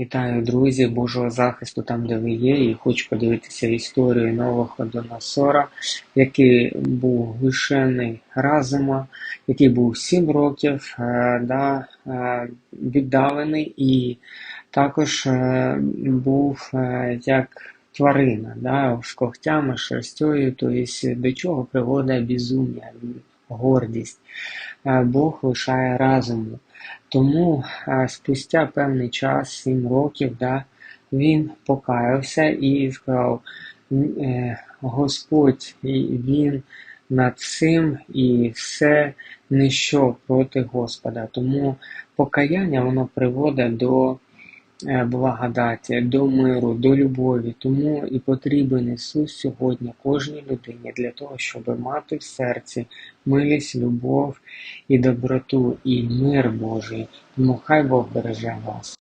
Вітаю, друзі, Божого захисту там, де ви є, і хочу поділитися історією нового Донасора, який був лишений разума, який був 7 років, е, да, е, віддалений. І також е, був як тварина, да, з когтями, шерстю, тобто до чого приводить безум'я, гордість. Е, Бог лишає разуму. Тому е, спустя певний час, 7 років, да, він покаявся і сказав, е, Господь, він над цим і все ніщо проти Господа. Тому покаяння воно приводить до благодаті, до миру, до любові. Тому і потрібен Ісус сьогодні кожній людині для того, щоб мати в серці милість, любов і доброту, і мир Божий. Тому хай Бог береже вас.